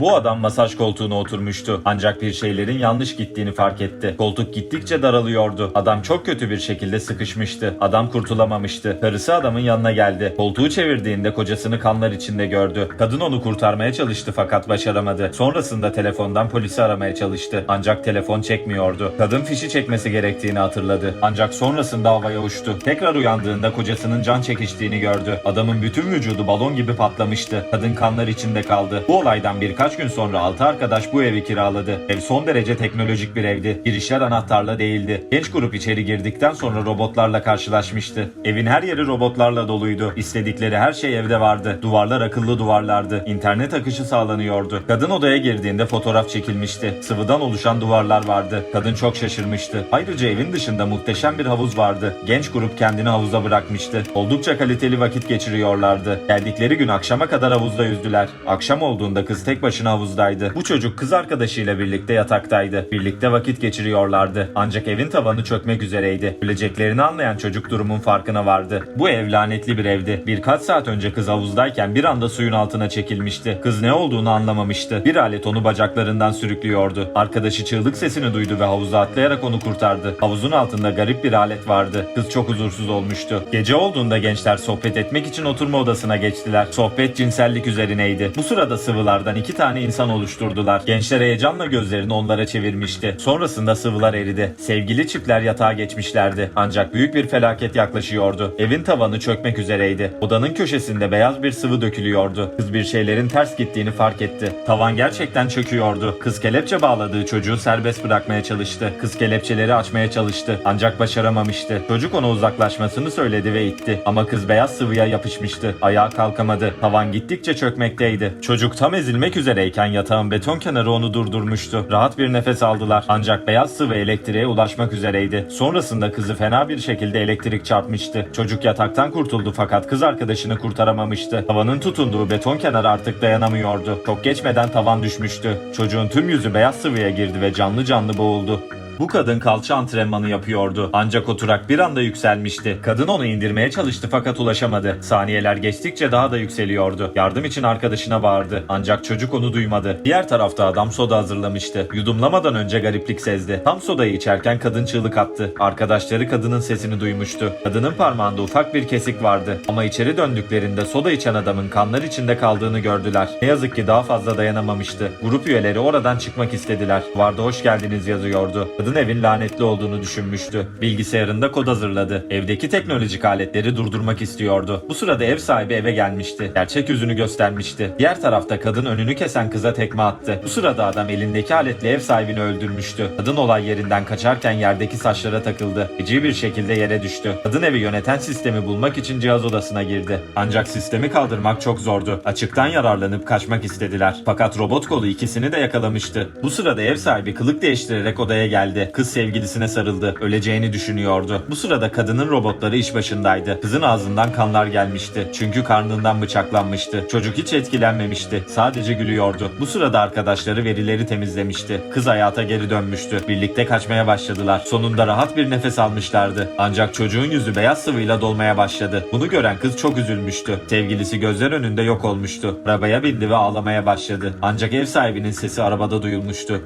Bu adam masaj koltuğuna oturmuştu. Ancak bir şeylerin yanlış gittiğini fark etti. Koltuk gittikçe daralıyordu. Adam çok kötü bir şekilde sıkışmıştı. Adam kurtulamamıştı. Karısı adamın yanına geldi. Koltuğu çevirdiğinde kocasını kanlar içinde gördü. Kadın onu kurtarmaya çalıştı fakat başaramadı. Sonrasında telefondan polisi aramaya çalıştı. Ancak telefon çekmiyordu. Kadın fişi çekmesi gerektiğini hatırladı. Ancak sonrasında havaya uçtu. Tekrar uyandığında kocasının can çekiştiğini gördü. Adamın bütün vücudu balon gibi patlamıştı. Kadın kanlar içinde kaldı. Bu olaydan birkaç gün sonra 6 arkadaş bu evi kiraladı. Ev son derece teknolojik bir evdi. Girişler anahtarla değildi. Genç grup içeri girdikten sonra robotlarla karşılaşmıştı. Evin her yeri robotlarla doluydu. İstedikleri her şey evde vardı. Duvarlar akıllı duvarlardı. İnternet akışı sağlanıyordu. Kadın odaya girdiğinde fotoğraf çekilmişti. Sıvıdan oluşan duvarlar vardı. Kadın çok şaşırmıştı. Ayrıca evin dışında muhteşem bir havuz vardı. Genç grup kendini havuza bırakmıştı. Oldukça kaliteli vakit geçiriyorlardı. Geldikleri gün akşama kadar havuzda yüzdüler. Akşam olduğunda kız tek başına havuzdaydı. Bu çocuk kız arkadaşıyla birlikte yataktaydı. Birlikte vakit geçiriyorlardı. Ancak evin tavanı çökmek üzereydi. Öleceklerini anlayan çocuk durumun farkına vardı. Bu ev lanetli bir evdi. Birkaç saat önce kız havuzdayken bir anda suyun altına çekilmişti. Kız ne olduğunu anlamamıştı. Bir alet onu bacaklarından sürüklüyordu. Arkadaşı çığlık sesini duydu ve havuza atlayarak onu kurtardı. Havuzun altında garip bir alet vardı. Kız çok huzursuz olmuştu. Gece olduğunda gençler sohbet etmek için oturma odasına geçtiler. Sohbet cinsellik üzerineydi. Bu sırada sıvılardan iki tane insan oluşturdular. Gençler heyecanla gözlerini onlara çevirmişti. Sonrasında sıvılar eridi. Sevgili çiftler yatağa geçmişlerdi. Ancak büyük bir felaket yaklaşıyordu. Evin tavanı çökmek üzereydi. Odanın köşesinde beyaz bir sıvı dökülüyordu. Kız bir şeylerin ters gittiğini fark etti. Tavan gerçekten çöküyordu. Kız kelepçe bağladığı çocuğu serbest bırakmaya çalıştı. Kız kelepçeleri açmaya çalıştı. Ancak başaramamıştı. Çocuk ona uzaklaşmasını söyledi ve itti. Ama kız beyaz sıvıya yapışmıştı. Ayağa kalkamadı. Tavan gittikçe çökmekteydi. Çocuk tam ezilmek üzereyken yatağın beton kenarı onu durdurmuştu. Rahat bir nefes aldılar. Ancak beyaz sıvı elektriğe ulaşmak üzereydi. Sonrasında kızı fena bir şekilde elektrik çarpmıştı. Çocuk yataktan kurtuldu fakat kız arkadaşını kurtaramamıştı. Tavanın tutunduğu beton kenarı artık dayanamıyordu. Çok geçmeden tavan düşmüştü. Çocuğun tüm yüzü beyaz sıvıya girdi ve canlı canlı boğuldu. Bu kadın kalça antrenmanı yapıyordu. Ancak oturak bir anda yükselmişti. Kadın onu indirmeye çalıştı fakat ulaşamadı. Saniyeler geçtikçe daha da yükseliyordu. Yardım için arkadaşına bağırdı. Ancak çocuk onu duymadı. Diğer tarafta adam soda hazırlamıştı. Yudumlamadan önce gariplik sezdi. Tam sodayı içerken kadın çığlık attı. Arkadaşları kadının sesini duymuştu. Kadının parmağında ufak bir kesik vardı. Ama içeri döndüklerinde soda içen adamın kanlar içinde kaldığını gördüler. Ne yazık ki daha fazla dayanamamıştı. Grup üyeleri oradan çıkmak istediler. Vardı hoş geldiniz yazıyordu. Kadın evin lanetli olduğunu düşünmüştü. Bilgisayarında kod hazırladı. Evdeki teknolojik aletleri durdurmak istiyordu. Bu sırada ev sahibi eve gelmişti. Gerçek yüzünü göstermişti. Diğer tarafta kadın önünü kesen kıza tekme attı. Bu sırada adam elindeki aletle ev sahibini öldürmüştü. Kadın olay yerinden kaçarken yerdeki saçlara takıldı. Feci bir şekilde yere düştü. Kadın evi yöneten sistemi bulmak için cihaz odasına girdi. Ancak sistemi kaldırmak çok zordu. Açıktan yararlanıp kaçmak istediler. Fakat robot kolu ikisini de yakalamıştı. Bu sırada ev sahibi kılık değiştirerek odaya geldi. Kız sevgilisine sarıldı. Öleceğini düşünüyordu. Bu sırada kadının robotları iş başındaydı. Kızın ağzından kanlar gelmişti. Çünkü karnından bıçaklanmıştı. Çocuk hiç etkilenmemişti. Sadece gülüyordu. Bu sırada arkadaşları verileri temizlemişti. Kız hayata geri dönmüştü. Birlikte kaçmaya başladılar. Sonunda rahat bir nefes almışlardı. Ancak çocuğun yüzü beyaz sıvıyla dolmaya başladı. Bunu gören kız çok üzülmüştü. Sevgilisi gözler önünde yok olmuştu. Arabaya bindi ve ağlamaya başladı. Ancak ev sahibinin sesi arabada duyulmuştu.